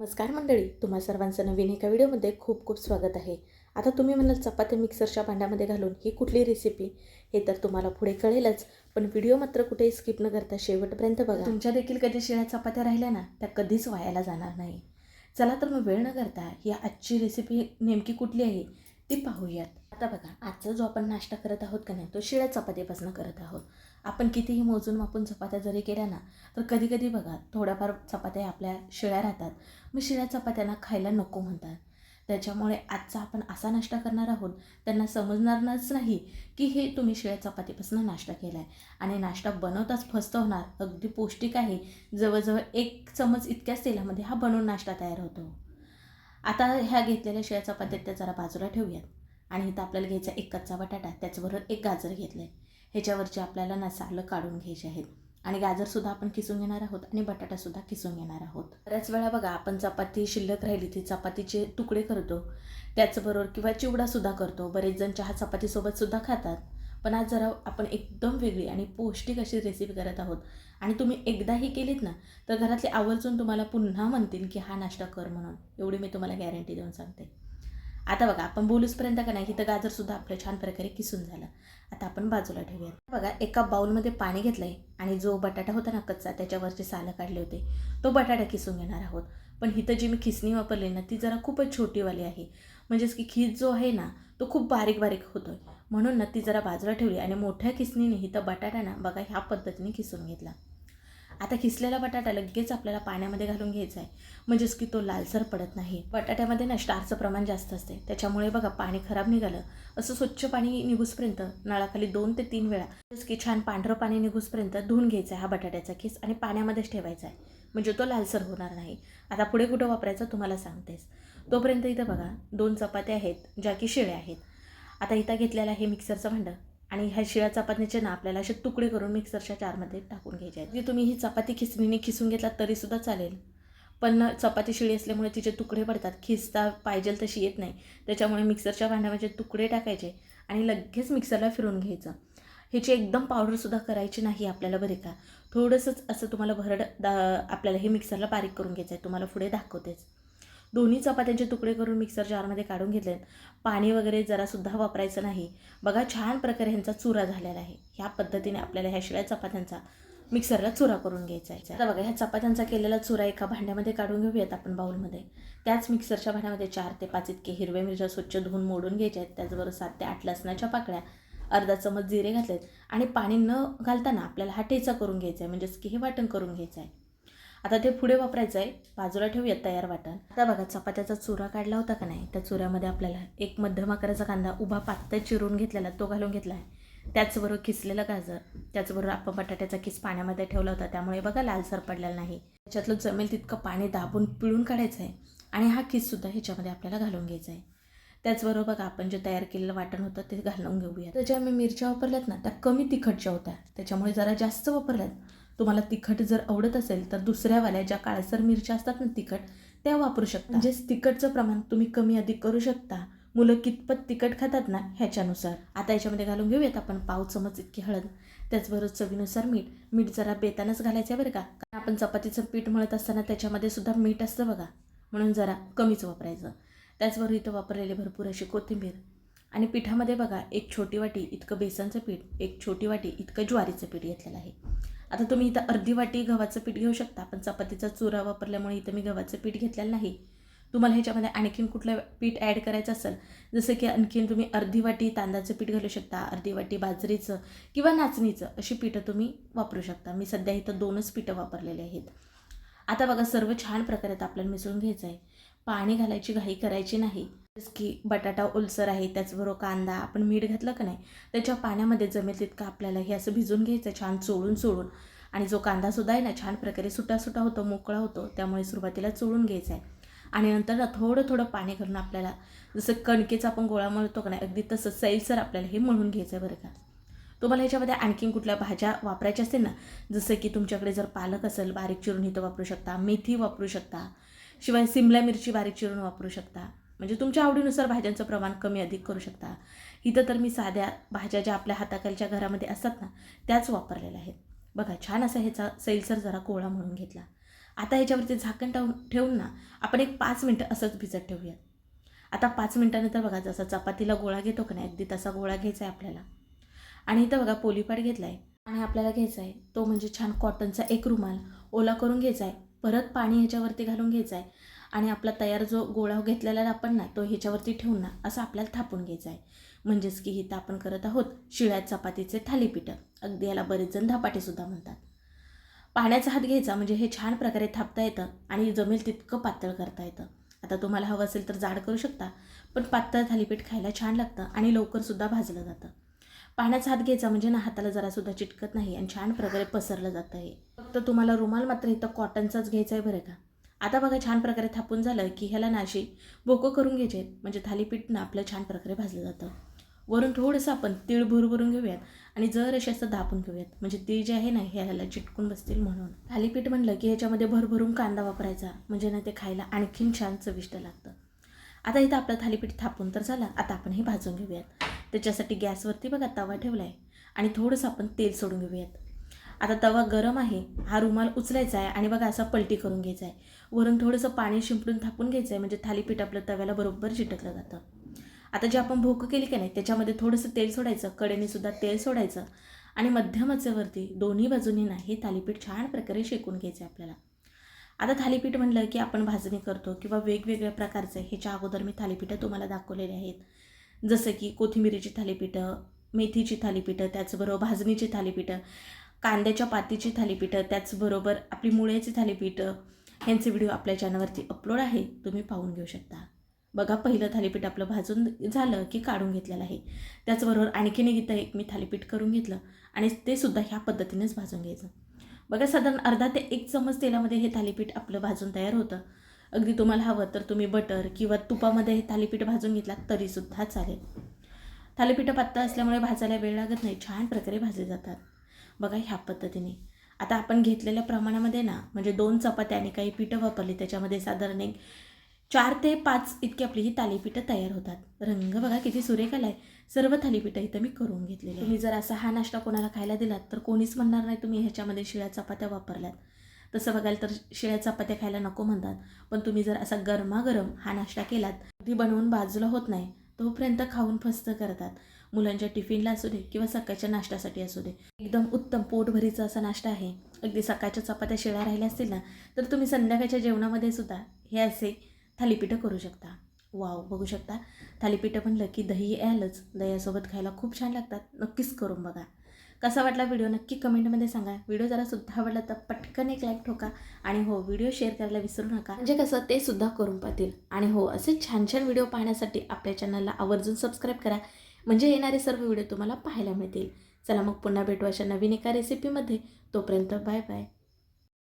नमस्कार मंडळी तुम्हा सर्वांचं नवीन एका व्हिडिओमध्ये खूप खूप स्वागत आहे. आता तुम्ही म्हणाल चपात्या मिक्सरच्या भांड्यामध्ये घालून ही कुठली रेसिपी हे तर तुम्हाला पुढे कळेलच पण व्हिडिओ मात्र कुठेही स्किप न करता शेवटपर्यंत बघा. तुमच्या देखील कधी शिळ्या चपात्या राहिल्या ना त्या कधीच वायाला जाणार नाही. चला तर मग वेळ न करता ही आजची रेसिपी नेमकी कुठली आहे ती पाहूयात. आता बघा आजचा जो आपण नाश्ता करत आहोत का नाही तो शिळ्या चपातीपासून करत आहोत. आपण कितीही मोजून मापून चपात्या जरी केल्या ना तर कधी कधी बघा थोड्याफार चपात्या आपल्या शिळ्या राहतात. मग शिळ्या चपात्यांना खायला नको म्हणतात. त्याच्यामुळे आजचा आपण असा नाश्ता करणार आहोत त्यांना समजणारच नाही की हे तुम्ही शिळ्या चपातीपासून नाश्ता केला आहे आणि नाश्ता बनवताच फस्त होणार अगदी पौष्टिक आहे. जवळजवळ एक चमच इतक्याच तेलामध्ये हा बनवून नाश्ता तयार होतो. आता ह्या घेतलेल्या शिळ्या चपात्या त्या जरा बाजूला ठेवूयात. आणि इथं आपल्याला घ्यायचा एक कच्चा बटाटा त्याचबरोबर एक गाजर घेतलं आहे ह्याच्यावरचे आपल्याला ना सालं काढून घ्यायचे आहेत. आणि गाजरसुद्धा आपण किसून घेणार आहोत आणि बटाटासुद्धा किसून घेणार आहोत. बऱ्याच वेळा बघा आपण चपाती शिल्लक राहिली ती चपातीचे तुकडे करतो. त्याचबरोबर किंवा चिवडासुद्धा करतो. बरेच जण चहा चपातीसोबतसुद्धा खातात. पण आज जरा आपण एकदम वेगळी आणि पौष्टिक अशी रेसिपी करत आहोत. आणि तुम्ही एकदाही केलीत ना तर घरातले आवर्जून तुम्हाला पुन्हा म्हणतील की हा नाश्ता कर म्हणून. एवढी मी तुम्हाला गॅरंटी देऊन सांगते. आता बघा आपण बोलूसपर्यंत का नाही इथं गाजरसुद्धा आपलं छान प्रकारे किसून झालं. आता आपण बाजूला ठेवूया बघा एका बाऊलमध्ये पाणी घेतलं आहे आणि जो बटाटा होता ना कच्चा त्याच्यावरचे सालं काढले होते. तो बटाटा किसून घेणार आहोत. पण इथं जी मी खिसणी वापरली ना ती जरा खूपच छोटीवाली आहे. म्हणजेच की खीस जो आहे ना तो खूप बारीक बारीक होतो आहे म्हणून ना ती जरा बाजूला ठेवली आणि मोठ्या खिसणीने तर बटाटा ना बघा ह्या पद्धतीने खिसून घेतला. आता खिसलेला बटाटा लगेच आपल्याला पाण्यामध्ये घालून घ्यायचा आहे म्हणजेच की तो लालसर पडत नाही. बटाट्यामध्ये ना स्टारचं प्रमाण जास्त असते त्याच्यामुळे बघा पाणी खराब निघालं. असं स्वच्छ पाणी निघूसपर्यंत नळाखाली दोन ते तीन वेळा म्हणजेच की छान पांढरं पाणी निघूसपर्यंत धुवून घ्यायचा आहे हा बटाट्याचा खिस आणि पाण्यामध्येच ठेवायचा आहे म्हणजे तो लालसर होणार नाही. आता पुढे कुठं वापरायचा तुम्हाला सांगतेस. तोपर्यंत इथं बघा दोन चपात्या आहेत ज्या की शिळ्या आहेत. आता इथं घेतलेलं आहे मिक्सरचं भांडं आणि ह्या शिळ्या चपातीचे ना आपल्याला असे तुकडे करून मिक्सरच्या चारमध्ये टाकून घ्यायचे आहेत. जे तुम्ही ही चपाती खिसणीने खिसून घेतला तरीसुद्धा चालेल. पण चपाती शिळी असल्यामुळे तिचे तुकडे पडतात. खिसता पाहिजे तशी येत नाही. त्याच्यामुळे मिक्सरच्या भांड्यामध्ये तुकडे टाकायचे आणि लगेच मिक्सरला फिरून घ्यायचं. ह्याची एकदम पावडरसुद्धा करायची नाही आपल्याला बरे का. थोडंसंच असं तुम्हाला भरड दा आपल्याला हे मिक्सरला बारीक करून घ्यायचं आहे. तुम्हाला पुढे दाखवतेच. दोन्ही चपात्यांचे तुकडे करून मिक्सर जारमध्ये काढून घेतलेत. पाणी वगैरे जरासुद्धा वापरायचं नाही. बघा छान प्रकारे ह्यांचा चुरा झालेला आहे. ह्या पद्धतीने आपल्याला ह्या शिळ्या चपात्यांचा मिक्सरला चुरा करून घ्यायचा आहे. आता बघा ह्या चपात्यांचा केलेला चुरा एका भांड्यामध्ये काढून घेऊयात आपण बाऊलमध्ये त्याच मिक्सरच्या भांड्यामध्ये चार ते पाच इतके हिरव्या मिरच्या स्वच्छ धुवून मोडून घ्यायच्या आहेत. त्याचबरोबर सात ते आठ लसणाच्या पाकळ्या अर्धा चमच जिरे घातलेत आणि पाणी न घालताना आपल्याला हा ठेचा करून घ्यायचा आहे. म्हणजेच की हे वाटण करून घ्यायचं आहे. आता ते पुढे वापरायचं आहे. बाजूला ठेवूयात तयार वाटण. आता बघा चपात्याचा चुरा काढला होता का नाही? त्या चुऱ्यामध्ये आपल्याला एक मध्यम आकाराचा कांदा उभा पातळ चिरून घेतलेला तो घालून घेतला आहे. त्याचबरोबर किसलेलं गाजर त्याचबरोबर आपण बटाट्याचा किस पाण्यामध्ये ठेवला होता. त्यामुळे बघा लालसर पडलेला नाही. त्याच्यातलं जमेल तितकं पाणी दाबून पिळून काढायचं आहे. आणि हा किससुद्धा ह्याच्यामध्ये आपल्याला घालून घ्यायचा आहे. त्याचबरोबर बघा आपण जे तयार केलेलं वाटण होतं ते घालून घेऊया तर ज्या मी मिरच्या वापरल्यात ना त्या कमी तिखटच्या होत्या. त्याच्यामुळे जरा जास्त वापरल्यात. तुम्हाला तिखट जर आवडत असेल तर दुसऱ्यावाल्या ज्या काळसर मिरच्या असतात ना तिखट त्या वापरू शकता. म्हणजेच तिखटचं प्रमाण तुम्ही कमी अधिक करू शकता. मुलं कितपत तिखट खातात ना ह्याच्यानुसार. आता याच्यामध्ये घालून घेऊयात आपण पाव चमच इतकी हळद. त्याचबरोबर चवीनुसार मीठ. मीठ जरा बेतानच घालायचं आहे बरं का. कारण आपण चपातीचं पीठ मळत असताना त्याच्यामध्ये सुद्धा मीठ असतं बघा. म्हणून जरा कमीच वापरायचं. त्याचबरोबर इथं वापरलेले भरपूर अशी कोथिंबीर. आणि पिठामध्ये बघा एक छोटी वाटी इतकं बेसनचं पीठ एक छोटी वाटी इतकं ज्वारीचं पीठ घेतलेलं आहे. आता तुम्ही इथं अर्धी वाटी गव्हाचं पीठ घेऊ शकता पण चपातीचा चुरा वापरल्यामुळे इथं मी गव्हाचं पीठ घेतलेलं नाही. तुम्हाला ह्याच्यामध्ये आणखीन कुठलं पीठ ॲड करायचं असेल जसं की आणखीन तुम्ही अर्धी वाटी तांदळाचं पीठ घालू शकता अर्धी वाटी बाजरीचं किंवा नाचणीचं अशी पीठं तुम्ही वापरू शकता. मी सध्या इथं दोनच पीठं वापरलेले आहेत. आता बघा सर्व छान प्रकारे आपल्याला मिसळून घ्यायचं आहे. पाणी घालायची घाई करायची नाही. की बटाटा ओलसर आहे त्याचबरोबर कांदा. आपण मीठ घातलं का नाही? त्याच्या पाण्यामध्ये जमेल तितकं आपल्याला हे असं भिजून घ्यायचं छान चोळून चोळून. आणि जो कांदासुद्धा आहे ना छान प्रकारे सुटा सुटा होतो मोकळा होतो त्यामुळे सुरुवातीला चोळून घ्यायचा आहे. आणि नंतर ना थोडं थोडं पाणी घालून आपल्याला जसं कणकेचा आपण गोळा मळतो का नाही अगदी तसं सैलसर आपल्याला हे मळून घ्यायचं आहे बरं का. तुम्हाला ह्याच्यामध्ये आणखीन कुठल्या भाज्या वापरायच्या असतील ना जसं की तुमच्याकडे जर पालक असेल बारीक चिरून इथं वापरू शकता मेथी वापरू शकता शिवाय सिमला मिरची बारीक चिरून वापरू शकता. म्हणजे तुमच्या आवडीनुसार भाज्यांचं प्रमाण कमी अधिक करू शकता. इथं तर मी साध्या भाज्या ज्या आपल्या हाताखालच्या घरामध्ये असतात ना त्याच वापरलेल्या आहेत. बघा छान असा ह्याचा सैलसर जरा कोळा म्हणून घेतला. आता ह्याच्यावरती झाकण टावून ठेवून ना आपण एक पाच मिनटं असंच भिजत ठेवूया. आता पाच मिनटानंतर बघा जसा चपातीला गोळा घेतो का नाही अगदी तसा गोळा घ्यायचा आहे आपल्याला. आणि इथं बघा पोलीपाट घेतला आहे आणि आपल्याला घ्यायचा आहे. तो म्हणजे छान कॉटनचा एक रुमाल ओला करून घ्यायचा आहे. परत पाणी ह्याच्यावरती घालून घ्यायचा आहे. आणि आपला तयार जो गोळा घेतलेला आपण ना तो ह्याच्यावरती ठेवून ना असं आपल्याला थापून घ्यायचं आहे. म्हणजेच की इथं आपण करत आहोत शिळ्या चपातीचे थालीपीठं. अगदी याला बरेच जण धपाटेसुद्धा म्हणतात. पाण्याचा हात घ्यायचा म्हणजे हे छान प्रकारे थापता येतं आणि जमेल तितकं पातळ करता येतं. आता तुम्हाला हवं असेल तर जाड करू शकता पण पातळ थालीपीठ खायला छान लागतं आणि लवकरसुद्धा भाजलं जातं. पाण्याचा हात घ्यायचा म्हणजे ना हाताला जरासुद्धा चिटकत नाही आणि छान प्रकारे पसरलं जातं हे. फक्त तुम्हाला रुमाल मात्र इथं कॉटनचाच घ्यायचा आहे बरं का? आता बघा छान प्रकारे थापून झालं की ह्याला नाशी बोकं करून घ्यायचे. म्हणजे थालीपीठ ना आपलं छान प्रकारे भाजलं जातं. वरून थोडंसं आपण तीळ भुरभरून घेऊयात आणि जर असे असं दाबून घेऊयात. म्हणजे तीळ जे आहे ना हे ह्याला चिटकून बसतील म्हणून. थालीपीठ म्हणलं की ह्याच्यामध्ये भरभरून कांदा वापरायचा. म्हणजे ना ते खायला आणखीन छान चविष्ट लागतं. आता इथं आपलं थालीपीठ थापून तर झालं. आता आपण हे भाजून घेऊयात. त्याच्यासाठी गॅसवरती बघा तवा ठेवला आहे आणि थोडंसं आपण तेल सोडून घेऊयात. आता तवा गरम आहे हा रुमाल उचलायचा आहे आणि बघा असा पलटी करून घ्यायचा आहे. वरून थोडंसं पाणी शिंपडून थापून घ्यायचं आहे म्हणजे थालीपीठ आपलं तव्याला बरोबर चिटकलं जातं. आता जे आपण भोकं केली की नाही त्याच्यामध्ये थोडंसं तेल सोडायचं कडेने सुद्धा तेल सोडायचं आणि मध्यम आचेवरती दोन्ही बाजूनी नाही हे थालीपीठ छान प्रकारे शेकून घ्यायचं आहे आपल्याला. आता थालीपीठ म्हणलं की आपण भाजणी करतो किंवा वेगवेगळ्या प्रकारचे ह्याच्या अगोदर मी थालीपीठं तुम्हाला दाखवलेले आहेत. जसं की कोथिंबिरीची थालीपीठं मेथीची थालीपीठं त्याचबरोबर भाजणीची थालीपीठं. कांद्याच्या पातीची थालीपीठं त्याचबरोबर आपली मुळ्याची थालीपीठं. ह्यांचे व्हिडिओ आपल्या चॅनलवरती अपलोड आहे. तुम्ही पाहून घेऊ शकता. बघा पहिलं थालीपीठ आपलं भाजून झालं की काढून घेतलेलं आहे. त्याचबरोबर आणखीन एक इथं एक मी थालीपीठ करून घेतलं आणि ते सुद्धा ह्या पद्धतीनेच भाजून घ्यायचं. बघा साधारण अर्धा ते एक चमच तेलामध्ये हे थालीपीठ आपलं भाजून तयार होतं. अगदी तुम्हाला हवं तर तुम्ही बटर किंवा तुपामध्ये हे थालीपीठ भाजून घेतलात तरीसुद्धा चालेल. थालीपीठं पातळ असल्यामुळे भाजायला वेळ लागत नाही. छान प्रकारे भाजले जातात. बघा ह्या पद्धतीने. आता आपण घेतलेल्या प्रमाणामध्ये ना म्हणजे दोन चपात्या आणि काही पिठं वापरली त्याच्यामध्ये साधारण एक चार ते पाच इतकी आपली ही थालीपीठं तयार होतात. रंग बघा किती सुरेख आलाय सर्व थालीपीठं इथं मी करून घेतलेली तुम्ही जर असा हा नाश्ता कोणाला खायला दिलात तर कोणीच म्हणणार नाही तुम्ही ह्याच्यामध्ये शिळ्या चपात्या वापरल्यात. तसं बघायला तर शिळ्या चपात्या खायला नको म्हणतात. पण तुम्ही जर असा गरमागरम हा नाश्ता केलात ती बनवून बाजूला होत नाही तोपर्यंत खाऊन फस्त करतात. मुलांच्या टिफिनला असू दे किंवा सकाळच्या नाश्त्यासाठी असू दे. एकदम उत्तम पोटभरीचा असा नाश्ता आहे. अगदी सकाळच्या चपात्या शिळ्या राहिल्या असतील ना तर तुम्ही संध्याकाळच्या जेवणामध्ये सुद्धा हे असे थालीपीठं करू शकता. वाव बघू शकता. थालीपीठं म्हणलं की दही यायलाच दह्यासोबत खायला खूप छान लागतात. नक्कीच करून बघा. कसा वाटला व्हिडिओ नक्की कमेंटमध्ये सांगा. व्हिडिओ जरा सुद्धा आवडला तर पटकन एक लाईक ठोका. आणि हो व्हिडिओ शेअर करायला विसरू नका. म्हणजे कसं ते सुद्धा करून पाहतील. आणि हो असे छान छान व्हिडिओ पाहण्यासाठी आपल्या चॅनलला आवर्जून सबस्क्राईब करा. म्हणजे येणारे सर्व व्हिडिओ तुम्हाला पाहायला मिळतील. चला मग पुन्हा भेटू अशा नवीन एका रेसिपीमध्ये तोपर्यंत बाय बाय.